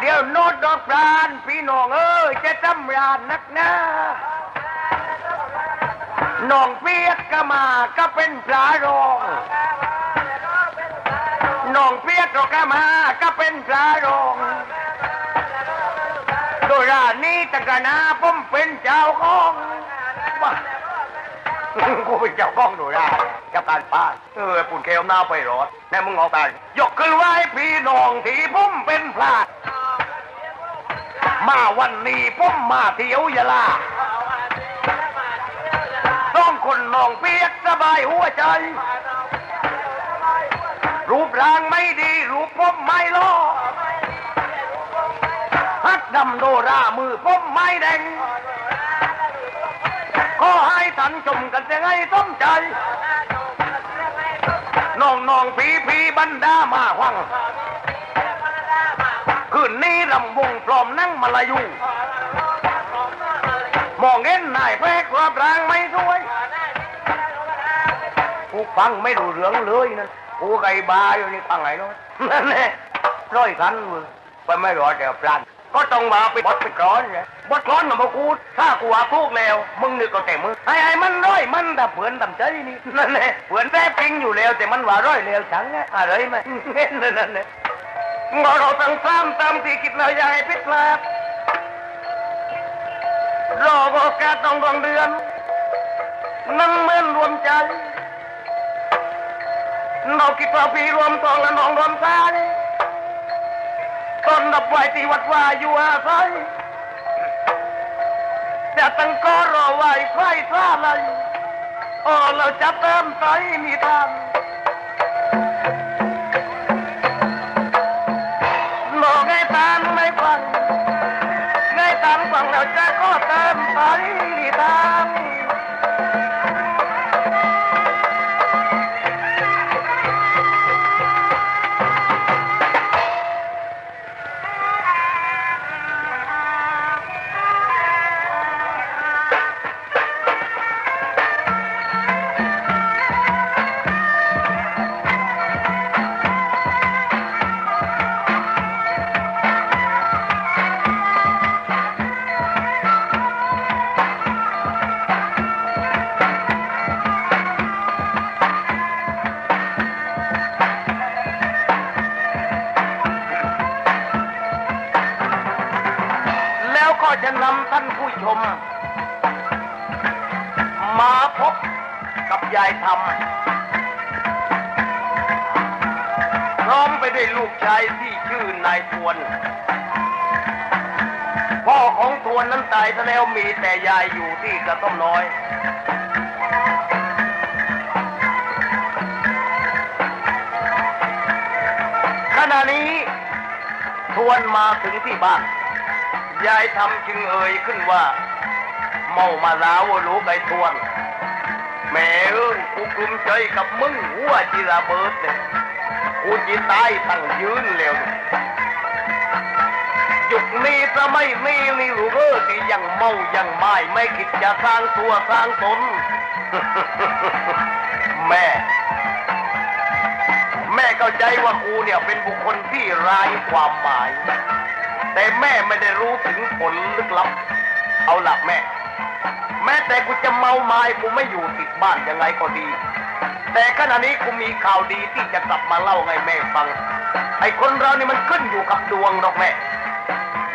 เดียวโนดดอกปรานพี่น้องเอ้ยจะจำรานนักหนาน้องเปียกก็มาก็เป็นปลารองน้องเปียกก็มาก็เป็นปลารองโดยร้านนี้ตะกนาผมเป็นเจ้าของว้ากูเป็นเจ้าของดูได้กับการป้านเออปุ่นเคลหน้าไปรอดแน่มึงออกไปยกขึ้นไว้พี่น้องที่ผมเป็นพลา มาวันนี้ผมมาเที่ยวยะลาต้องคนน้องเปียกสบายหัวใจ รูปร่างไม่ดี รูปผมไม่ล่อฮัดดำโดรามือผมไม่แดงขอให้ท่านชมกันจะให้สมใจน้องน้องพีพีบรรดามาหวัง คืนนี้รำวงพร้อมนั่งมาลายูมองเห็นนายแพรกรับรางไม่สวยกูฟังไม่รู้เรื่องเลยนะกูไก่บาอยู่นี่ฟังไงเนาะนั่นแหละร้อยคันมึงไปไม่รอดเดี๋ยวพลันก็ต้องมาไปบดไปกรอนไงบดกรอนมาพูถ้ากูว่าพูกแล้ว มึงนึกก็แต่มึงไอ้ไอ้มันร้อยมันแต่เผื่อนต่ำใจนี่นั่นแหละเผื่อนแท้จริงอยู่แล้ว แต่มันว่าร้อยแล้วฉังไงอะไรไหมนั่นนั่นแหละ เราตั้งซ้ำตามที่คิดเราอย่าให้ผิดพลาดรอโอกาสต้องดวงเดือน นั่งเมื่อนรวมใจเราคิดว่าพี่รวมทองและน้องรวมใจต้นดับไว้ที่วัดว่าอยู่อาศัยจะตั้งก็รอไว้ไฟซ่าเลยโอ้เราจะเติมใสนิทาน ตามไม่ฟังในตามฟังแล้วจะก็ตามไปตาม พบกับยายธรรมพร้อมไปด้วยลูกชายที่ชื่อนายทวน พ่อของทวนนั้นตายซะแล้วมีแต่ยายอยู่ที่กระท่อมน้อยขณะนี้ทวนมาถึงที่บ้าน ยายทำจึงเอ่ยขึ้นว่า เมามาแล้วรู้ไก่ทวน แม่เอ้ยกูกลุ้มใจกับมึงหัวจีระเบิดเนี่ยกูจีตายตั้งยืนแล้วเนี่ยยุคนี้จะไม่มีนี่รู้เออที่ยังเมายังไม่ไม่คิดจะสร้างตัวสร้างตนแม่ แม่เข้าใจว่ากูเนี่ยเป็นบุคคลที่ไร้ความหมาย แต่แม่ไม่ได้รู้ถึงผลลึกลับ เอาหลักแม่ แม้แต่กูจะเมาไม้กูไม่อยู่ติดบ้านยังไงก็ดี แต่ขณะนี้กูมีข่าวดีที่จะกลับมาเล่าให้แม่ฟัง ไอ้คนเรานี่มันขึ้นอยู่กับดวงดอกแม่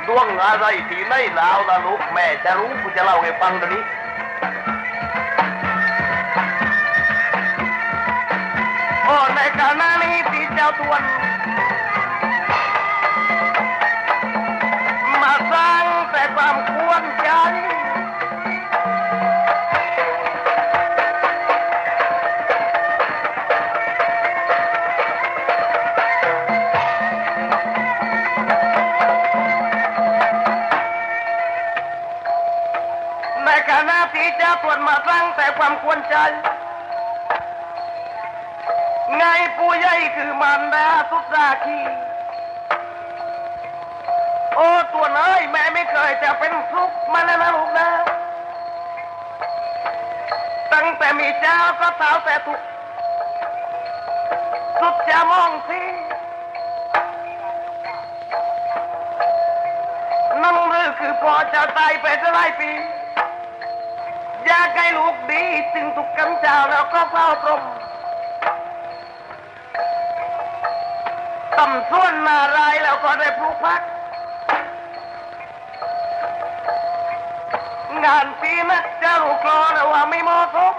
ดวงอะไรที่ไหนแล้วล่ะลูกแม่จะรู้กูจะเล่าให้ฟังเดี๋ยวนี้โอ้ในขณะนี้ที่เจ้าทวนมาสร้างแต่ความควรใจ มาสร้งแต่ความควรใจไงผู้ใหญ่คือมันดาสุดราคีโอ้ตัวเอ้ยแม่ไม่เคยจะเป็นสุขมาแล้วนะลูกนะตั้งแต่มีเจ้าก็สาวแต่ทุกข์สุดจะมองสิอคือพอจ้าตายไปจะหลายปี อยากให้ลูกดีจึงถูกกำเจ้าแล้วก็เฝ้าตรงต่ำส่วนนารายแล้วก็ได้ปลูกพัก งานปีนักจะลูกรอแต่ว่าไม่เหมาะสม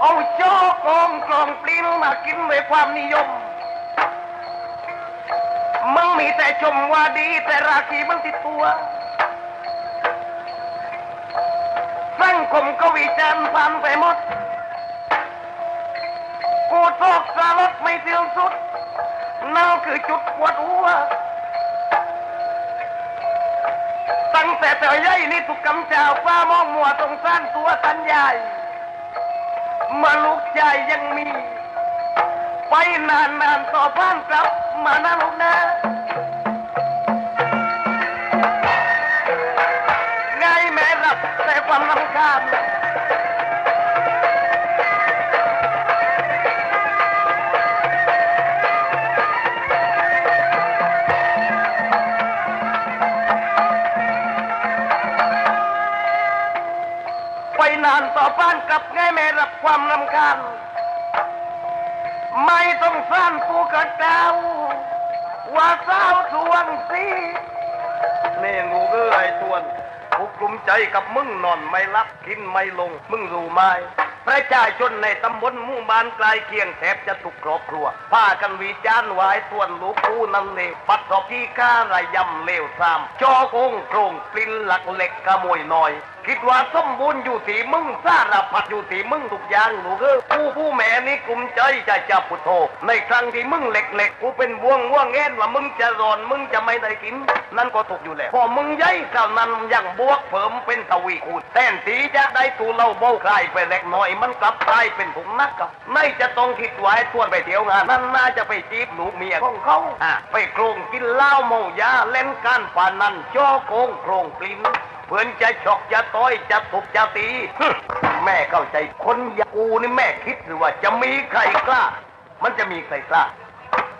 เอาโจ๊กกองกลองปลิ้นมากินด้วยความนิยมมึงมีแต่ชมว่าดีแต่ราคีมันติดตัว สังคมก็วิจารณ์พันไปหมด กูโศกสารดไม่เที่ยวสุดนั่นคือจุดปวดหัว ตั้งแต่แต่ใหญ่นี่ถูกกำจาวฟ้ามองมัวตรงสั้นตัวสันใหญ่มาลูกใจยังมี ไปนานนานๆต่อบ้านกลับมานะลูกนะ แต่ความรำคาญไปนานต่อบ้านกลับไงแม่รับความรำคาญไม่ต้องสร้างปูกระเจ้าว่าสาวทวนสินี่งูเอ้ยทวน กูกลุ้มใจกับมึงนอนไม่รับกินไม่ลง มึงรู้ไหมประชาชนในตำบลมู่บ้านไกลเคียงแทบจะถูกครอบครัวพากันวิจารณ์วายส่วนลูกกูนั่นเลวปัดสอบที่ข้าระยำเลวซ้ำจอโกงโครงปลิ้นหลักเหล็กขโมยน้อย คิดว่าสมบูรณ์อยู่ที่มึงสารพัดอยู่ที่มึงทุกอย่างหลูกเอ้ยผู้ผู้แม่นี่กลุ้มใจจะจับพุทโธในครั้งที่มึงเล็กๆกูเป็นว่วงว่วงแง่นว่ามึงจะรอนมึงจะไม่ได้กิน นั่นก็ถูกอยู่แล้วพอมึงย้ายเท่านั้นยังบวกเพิ่มเป็นทวีคูณแทนที่จะได้ตูเล่าเบาคลายไปเล็กน้อยมันกลับกลายเป็นถุงนักกับไม่จะต้องคิดไว้ทวนไปเที่ยวงานนั่นน่าจะไปจีบหนูเมียของเขาอะไปโครงกินเหล้าเมายาเล่นการพานันจ่อโกงโครงปลิ้นเพื่อนจะฉกจะต้อยจะทุบจะตี แม่เข้าใจคนอย่างกูนี่แม่คิดหรือว่าจะมีใครกล้า มันจะมีใครกล้า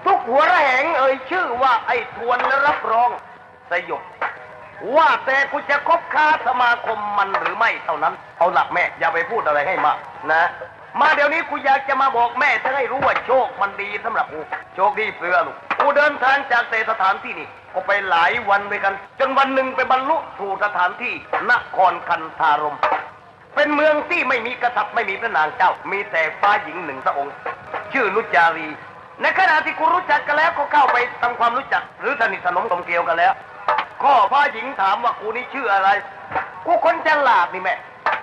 ทุกหัวระแหงเอ่ยชื่อว่าไอ้ทวนและรับรองสยบว่าแต่กูจะคบค้าสมาคมมันหรือไม่เท่านั้น เอาหลักแม่อย่าไปพูดอะไรให้มากนะ มาเดี๋ยวนี้กูอยากจะมาบอกแม่จะให้รู้ว่าโชคมันดีสำหรับกูโชคดีเปลือลูก กูเดินทางจากเตสถานที่นี่ก็ไปหลายวันด้วยกัน จนวันหนึ่งไปบรรลุสู่สถานที่นครคันธารม เป็นเมืองที่ไม่มีกษัตริย์ไม่มีพระนางเจ้า มีแต่ฟ้าหญิงหนึ่งพระองค์ ชื่อนุจารี ในขณะที่กูรู้จักกันแล้วก็เข้าไปทำความรู้จัก หรือสนิทสนมสมเกลียวกันแล้วข้อฟ้าหญิงถามว่ากูนี่ชื่ออะไร กูคนฉลาดนี่แม่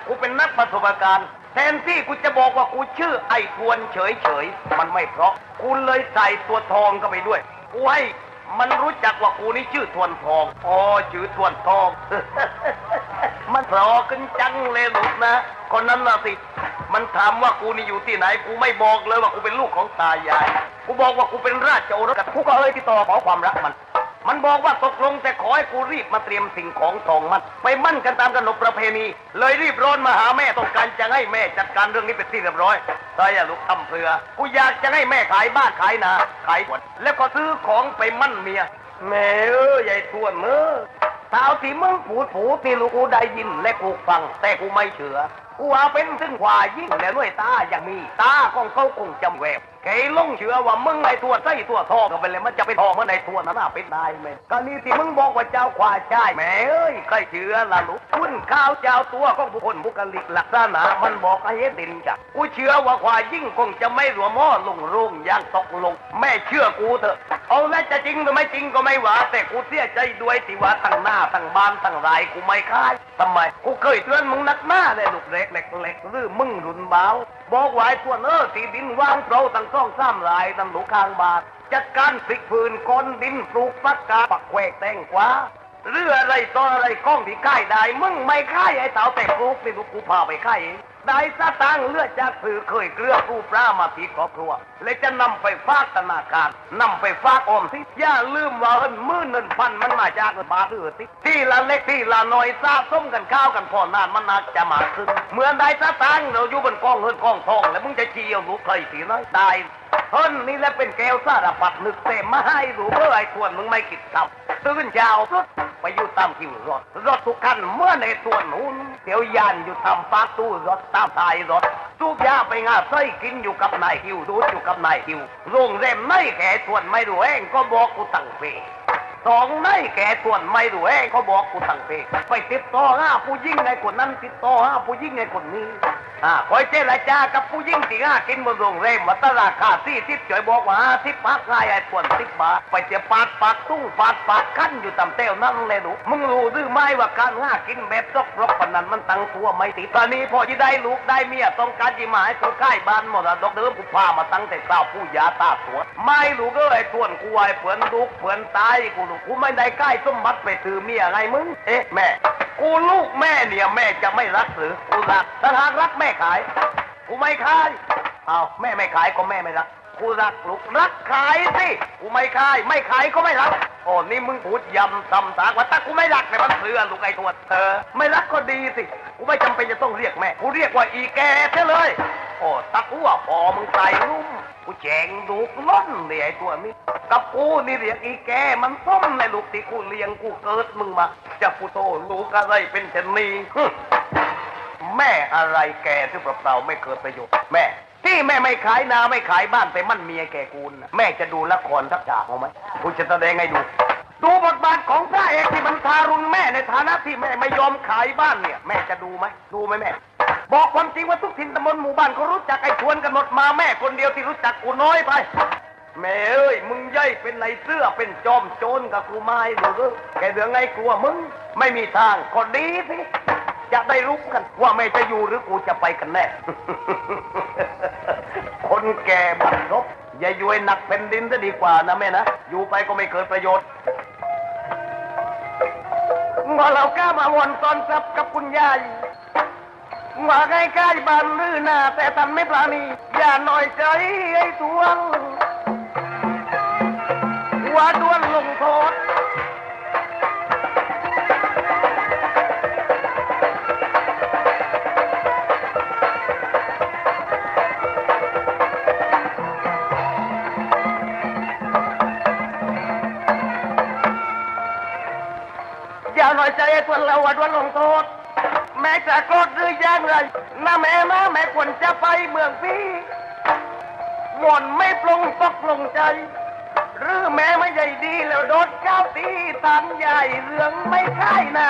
กูเป็นนักประสบการณ์ แทนที่กูจะบอกว่ากูชื่อไอ้ทวนเฉยเฉยๆมันไม่เพราะกูเลยใส่ตัวทองเข้าไปด้วยกูให้มันรู้จักว่ากูนี่ชื่อทวนทองอ๋อชื่อทวนทอง มันเพราะขึ้นจังเลยลูกนะคนนั้นน่ะสิมันถามว่ากูนี่อยู่ที่ไหน กูไม่บอกเลยว่ากูเป็นลูกของตายาย กูบอกว่ากูเป็นราชโอรสกูก็เอ่ยติดต่อขอความรักมัน มันบอกว่าตกลงแต่ขอให้กูรีบมาเตรียมสิ่งของทองมัน ไปมั่นกันตามขนบประเพณี เลยรีบร้อนมาหาแม่ต้องการจะให้แม่จัดการเรื่องนี้เป็นที่เรียบร้อยใช่อะลูกทำเพื่อกูอยากจะให้แม่ขายบ้านขายนาขายสวนแล้วก็ซื้อของไปมั่นเมียแม่เอ้ยใหญ่ทวนเอ้ยเท้าที่มึงผูดผูที่ลูกกูได้ยินและกูฟัง แต่กูไม่เชื่อกูว่าเป็นซึ่งควายิ่งแล้วด้วยตาอย่างมีตาของเขาคงจำแวว แกลงเชื่อว่ามึงไอ้ตัวไส้ตัวทองก็ไปเลยมันจะไปทองเมื่อไอ้ตัวนั้นน่ะเป็นได้ไหมก็นี่ที่มึงบอกว่าเจ้าควายใช่แม่เอ้ยใครเชื่อล่ะลูก คุณข้าวเจ้าตัวของบุคคลบุคลิกลักษณะมันบอกให้เห็นดินจ้ะกูเชื่อว่าควายยิ่งคงจะไม่หัวม้อลงรุ่งอย่างตกลง แม่เชื่อกูเถอะ เอาแล้วจะจริงหรือไม่จริงก็ไม่ว่าแต่กูเสียใจด้วยที่ว่าทั้งหน้าทั้งบ้านทั้งรายกูไม่ค่ายทำไม กูเคยเตือนมึงนักหน้าเลยลูกเล็กเล็กเล็กหรือมึงรุนเบาบอกไว้ตัวเนอที่ดินว่างเปล่าตั้งซ่องซ้ำรายตั้งหลูกข้างบาทจัดการสิกพื้นก้อนดินปลูกฟักกาปักแควกแตงกวา หรืออะไรต่ออะไรก้องที่ค่ายได้มึงไม่ค่ายไอ้เต่าแต่ปลูกนี่ลูกกูพาไปค่ายเองได้สตางค์เลือดจากผือเคยเกลือผู้ปลามาที่ครอบครัวและจะนำไปฝากธนาคารนำไปฝากออมสิอย่าลืมว่าเงินมื่นเงินพันมันมาจากเงินบาทเออติที่ละเล็กที่ละน้อยสะสมกันข้าวกันพอนานมันน่าจะมาขึ้นเมื่อได้สตางค์เราอยู่บนกองเงินกองทอง แล้วมึงจะเจียวลูใครสีน้อยได้เฮ้นนี่แหละเป็นแก้วสารพัดนึกเต็มมาให้รู้เมื่อไอ้ทวนมึงไม่คิดทำ ตื่นเช้าสุดไปอยู่ตามคิวรถ รถทุกคันเมื่อในส่วนนู้นเดี๋ยวยานอยู่ทำปาตู้รถตามท้ายรถสุกยาไปงาไส้กินอยู่กับนายคิวดูดอยู่กับนายคิวโรงแรมไม่แก่ทวนไม่รู้เองก็บอกกูตั้งเป สองในแก่ส่วนไม่รู้เองเขาบอกกูตั้งเพกไปติดต่อห้าผู้ยิ่งในคนนั้นติดต่อห้าผู้ยิ่งในคนนี้อ่าคอยเจรจากับผู้ยิ่งที่ห้ากินบนโรงแรมวัตราคาสี่สิบจ่อยบอกว่าห้าสิบพักง่ายไอ้ส่วนสิบบาทไปเสียปาดปากตุ้งปาดปากขั้นอยู่ตำเต้วนั่นเลยหนูมึงรู้หรือไม่ว่าการห้ากินแบบซอกรกปนนั้นมันตั้งตัวไม่ติดตอนนี้พอที่ได้ลูกได้เมียต้องการจีมาให้กูใกล้บ้านหมดอะดอกเดิมกูพามาตั้งแต่เก้าวผู้ยาตาสวนไม่รู้ก็ไอ้ส่วนกูไอ้เผื่อนลูกเผื่อนตายกูลูกกูไม่ได้ใกล้สมบัติไปถือเมียไงมึง เอ๊ะแม่ กูลูกแม่เนี่ยแม่จะไม่รักหรือกูรักถ้าหากรักแม่ขาย กูไม่ขายเอาแม่ไม่ขายก็แม่ไม่รัก กูรักลูกรักขายสิ กูไม่ขาย ไม่ขายก็ไม่รักโอ้นี่มึงพูดยำซ้ำซากว่าถ้ากูไม่รักเนี่ยมันเสือลูกไอ้ตัวเออไม่รักก็ดีสิ กูไม่จำเป็นจะต้องเรียกแม่ กูเรียกว่าอีแกเสียเลย โอ้ตะกั่วพอมึงใส่รุ่มกูแจงลูกล้นเลยไอ้ตัวนี้กับกูนี่เรียกอีแกมันส้มในลูกที่กูเลี้ยงกูเกิดมึงมาจะกูโตลูกอะไรเป็นเช่นนี้แม่อะไรแกที่เปล่าๆไม่เกิดประโยชน์แม่ที่แม่ไม่ขายนาไม่ขายบ้านแต่มันเมียแกกูนะแม่จะดูละครทักจากเอาไหมกูจะแสดงให้ดูดูบทบาทของพระเอกที่มันทารุณแม่ในฐานะที่แม่ไม่ยอมขายบ้านเนี่ย แม่จะดูไหมดูไหมแม่ บอกความจริงว่าทุกถิ่นตำบลหมู่บ้านเขารู้จักไอ้ชวนกันหมดมาแม่คนเดียวที่รู้จักกูน้อยไป แม่เอ้ยมึงย่อยเป็นไรเสื้อเป็นจอมโจรกับกูไม่หรือแกเดืองไงกลัวมึง ไม่มีทางก็ดีสิจะได้รู้กันว่าแม่จะอยู่หรือกูจะไปกันแน่ คนแก่บัดซบอย่าอยู่ให้หนักเป็นดินซะดีกว่านะแม่นะ อยู่ไปก็ไม่เกิดประโยชน์ว่าเรากล้ามาวนตอนซับกับคุณยาย ว่าใกล้ๆบ้านลือหน้าแต่ตันไม่ปราณีอย่าหน่อยใจไอ้ทวงว่าดวนลงโทษอย่าหน่อยใจไอ้ทวนเราว่าดวนลงโทษ ม่จะโกรธหรือยังไรนะแม่มาแม่ควรจะไปเมืองพี่หม่อนไม่ปลงตกลงใจ หรือแม่ไม่ใหญ่ดีแล้วโดดเจ้าตีตามใหญ่เรื่องไม่ค่ายหน้า